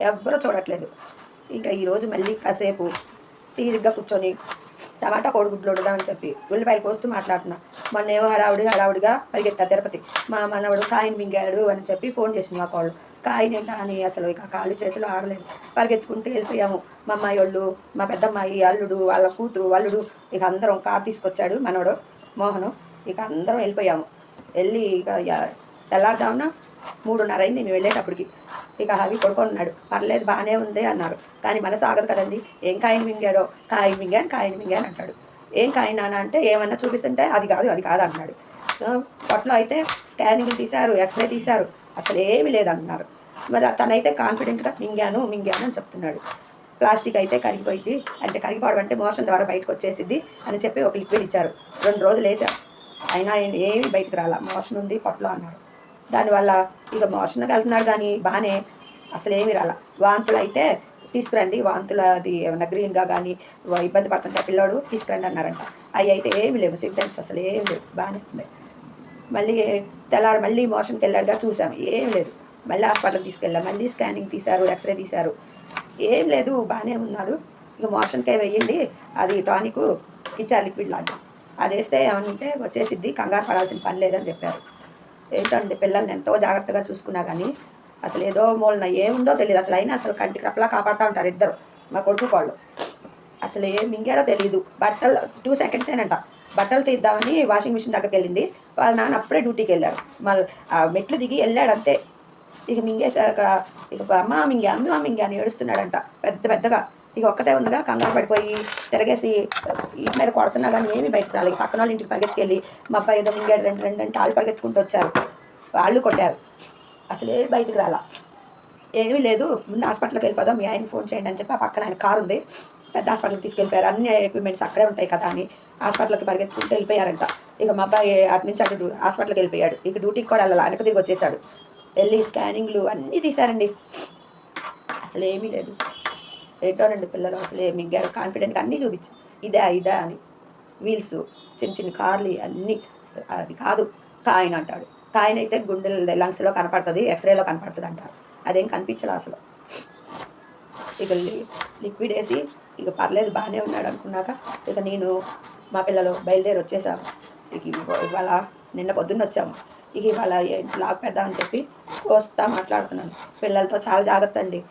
ఎవ్వరూ చూడట్లేదు. ఇంకా ఈరోజు మళ్ళీ కాసేపు తీరిగ్గా కూర్చొని టమాటా కోడిగుడ్లు వండుదామని చెప్పి ఉల్లిపాయలు కోస్తూ మాట్లాడుతున్నా. మొన్న ఏమో హడావుడి హడావుడిగా పరిగెత్తా తిరుపతి. మా మనవడు కాయిన్ మింగాడు అని చెప్పి ఫోన్ చేసింది మా కాళ్ళు. కాయిన్ ఏంటా అని అసలు ఇక కాళ్ళు చేతులు ఆడలేదు. పరిగెత్తుకుంటూ వెళ్ళిపోయాము. మా అమ్మాయి వాళ్ళు మా పెద్దమ్మాయి అల్లుడు వాళ్ళ కూతురు అల్లుడు ఇక అందరం కారు తీసుకొచ్చాడు మనవడు మోహను. ఇక అందరం వెళ్ళిపోయాము. వెళ్ళి ఇక యా- తెల్లారుదామున మూడున్నర అయింది. మేము వెళ్ళేటప్పటికి ఇక అవి కొడుకున్నాడు పర్లేదు బాగానే ఉంది అన్నారు. కానీ మనసు ఆగదు కదండి. ఏం కాయని మింగాడో? కాయని మింగాను కాయని మింగాను అంటాడు. ఏం కాయ నాన్న అంటే ఏమన్నా చూపిస్తుంటే అది కాదు అది కాదు అన్నాడు. పొట్టలో పొట్లో అయితే స్కానింగ్ తీశారు ఎక్స్రే తీశారు. అసలు ఏమీ లేదన్నారు. మరి తనైతే కాన్ఫిడెంట్గా మింగాను మింగాను అని చెప్తున్నాడు. ప్లాస్టిక్ అయితే కరిగిపోయింది. అంటే కరిగిపోవడం అంటే మోషన్ ద్వారా బయటకు వచ్చేసింది అని చెప్పి ఒక లిక్విడ్ ఇచ్చారు. రెండు రోజులు వేసారు అయినా ఏం- బయటకు రాలా. మోషన్ ఉంది పొట్టలో అన్నారు. దానివల్ల ఇక మోషన్కి వెళ్తున్నాడు కానీ బాగానే అసలు ఏమీ రాల. వాంతులు అయితే తీసుకురండి. వాంతులు అది ఏమన్నా గ్రీన్గా కానీ ఇబ్బంది పడుతుంటే పిల్లోడు తీసుకురండి అన్నారంట. అవి అయితే ఏమి లేవు. సిమ్టమ్స్ అసలు ఏమి లేవు. బాగానే ఉంది. మళ్ళీ తెల్లారి మళ్ళీ మోషన్కి వెళ్ళాడుగా చూసాం. ఏం లేదు. మళ్ళీ హాస్పిటల్కి తీసుకెళ్ళాం. మళ్ళీ స్కానింగ్ తీశారు ఎక్స్రే తీశారు. ఏం లేదు. బాగానే ఉన్నాడు. ఇక మోషన్కే వెయ్యండి. అది టానిక్ ఇచ్చారు లిక్విడ్ లాంటి అది వేస్తే ఏమంటే వచ్చేసిద్ది. కంగారు పడాల్సిన పని లేదని చెప్పారు. ఏంటండి పిల్లల్ని ఎంతో జాగ్రత్తగా చూసుకున్నా కానీ అసలు ఏదో మూలన ఏముందో తెలియదు అసలు అయినా అసలు కంటికి రప్పలా కాపాడుతూ ఉంటారు ఇద్దరు మా కొడుకు వాళ్ళు. అసలు ఏం మింగాడో తెలియదు బట్టలు టూ సెకండ్స్ ఏనంట. బట్టలు తీద్దామని వాషింగ్ మిషన్ దగ్గరికి వెళ్ళింది. వాళ్ళ నాన్న అప్పుడే డ్యూటీకి వెళ్ళారు మళ్ళీ ఆ మెట్లు దిగి వెళ్ళాడు అంతే. ఇక మింగేశాక ఇక అమ్మ మింగి అమ్మ మింగి అని ఏడుస్తున్నాడంట. పెద్ద పెద్దగా. ఇక ఒక్కతే ఉందిగా కంగారు పడిపోయి తిరగేసి ఇంటి మీద కొడుతున్నా కానీ ఏమీ బయటకు రాలేదు. పక్కన వాళ్ళ ఇంటికి పరిగెత్తుకెళ్ళి మా అబ్బాయి ఏదో మింగాడు రెండు రెండు అంటే వాళ్ళు పరిగెత్తుకుంటూ వచ్చారు. వాళ్ళు కొట్టారు. అసలే బయటకు రాలా. ఏమీ లేదు ముందు హాస్పిటల్కి వెళ్ళిపోదాం మీ ఆయన ఫోన్ చేయండి అని చెప్పి ఆ పక్కన ఆయన కారు ఉంది. పెద్ద హాస్పిటల్కి తీసుకెళ్ళిపోయారు. అన్ని ఎక్విప్మెంట్స్ అక్కడే ఉంటాయి కదా అని హాస్పిటల్కి పరిగెత్తుకుంటూ వెళ్ళిపోయారంట. ఇక మా అబ్బాయి అటు నుంచి అటు హాస్పిటల్కి వెళ్ళిపోయాడు. ఇక డ్యూటీకి కూడా వెళ్ళాలి వెనక తిరిగి వచ్చేసాడు. వెళ్ళి స్కానింగ్లు అన్నీ తీశారండి. అసలు ఏమీ లేదు. ఏంటోనండి పిల్లలు అసలు ఏమి మింగారు కాన్ఫిడెంట్గా అన్నీ చూపించు. ఇదే ఇదే అని. వీల్స్ చిన్న చిన్న కార్లు అన్నీ అది కాదు కాయన అంటాడు. కాయన అయితే గుండె లంగ్స్లో కనపడుతుంది ఎక్స్రేలో కనపడుతుంది అంటారు అదేం కనిపించదు అసలు. ఇక లి- లిక్విడ్ వేసి ఇక పర్లేదు బాగానే ఉన్నాడు అనుకున్నాక ఇక నేను మా పిల్లలు బయలుదేరి వచ్చేసాము ఇక ఇవాళ నిన్న పొద్దున్న వచ్చాము. ఇక ఇవాళ బ్లాక్ పెడదామని చెప్పి వస్తా మాట్లాడుతున్నాను. పిల్లలతో చాలా జాగ్రత్త అండి.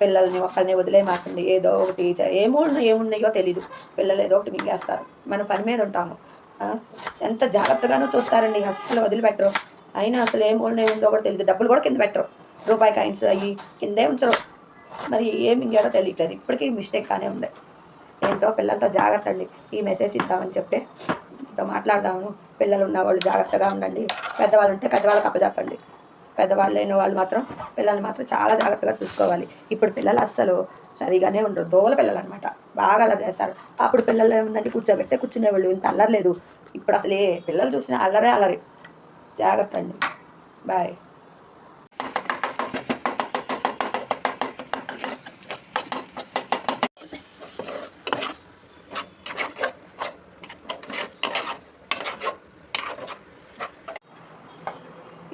పిల్లల్ని ఒక్కరిని వదిలేమాకండి ఏదో ఒకటి ఏమో ఏమున్నాయో తెలీదు. పిల్లలు ఏదో ఒకటి మింగేస్తారు. మనం పని మీద ఉంటాము. ఎంత జాగ్రత్తగానో చూస్తారండి. అస్సలు వదిలిపెట్టరు. అయినా అసలు ఏం ఏముందో కూడా తెలియదు డబ్బులు కూడా కింద పెట్టరు. రూపాయి కాయిన్స్ అవి కిందే ఉంచరు. మరి ఏమి ఇంకేటో తెలియట్లేదు. ఇప్పటికీ మిస్టేక్ కానీ ఉంది. ఏంటో పిల్లలతో జాగ్రత్త అండి. ఈ మెసేజ్ ఇద్దామని చెప్పి మీతో మాట్లాడదాము. పిల్లలు ఉన్న వాళ్ళు జాగ్రత్తగా ఉండండి. పెద్దవాళ్ళు ఉంటే పెద్దవాళ్ళకి అప్పచెప్పండి పెద్దవాళ్ళు లేని వాళ్ళు మాత్రం పిల్లల్ని మాత్రం చాలా జాగ్రత్తగా చూసుకోవాలి. ఇప్పుడు పిల్లలు అస్సలు సరిగానే ఉండరు. దోల పిల్లలు అనమాట బాగా అల్లరి చేస్తారు. అప్పుడు పిల్లలు ఏముందంటే కూర్చోబెట్టే కూర్చునేవాళ్ళు. ఇంత అల్లరలేదు ఇప్పుడు అసలు ఏ పిల్లలు చూసినా అల్లరే అల్లరి. జాగ్రత్త అండి బాయ్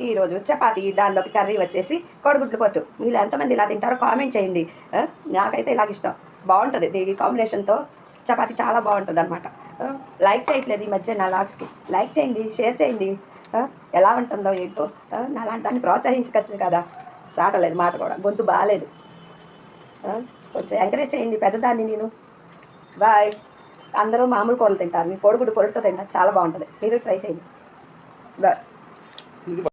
ఈరోజు చపాతి దానిలోకి కర్రీ వచ్చేసి కోడిగుడ్లు పొట్టు మీరు ఎంతమంది ఇలా తింటారో కామెంట్ చేయండి. నాకైతే ఇలాగ ఇష్టం. బాగుంటుంది. దీని కాంబినేషన్తో చపాతి చాలా బాగుంటుంది అనమాట లైక్ చేయట్లేదు ఈ మధ్య నా లాగ్స్కి. లైక్ చేయండి షేర్ చేయండి. ఎలా ఉంటుందో ఏంటో? అలాంటి దాన్ని ప్రోత్సహించవచ్చు కదా. రావటలేదు మాట కూడా. గొంతు బాగాలేదు కొంచెం ఎంకరేజ్ చేయండి పెద్దదాన్ని నేను. బాయ్. అందరూ మామూలు కూరలు తింటారు. మీ కోడిగుడ్డు పొరటుతో తింటారు చాలా బాగుంటుంది. మీరు ట్రై చేయండి. బాయ్.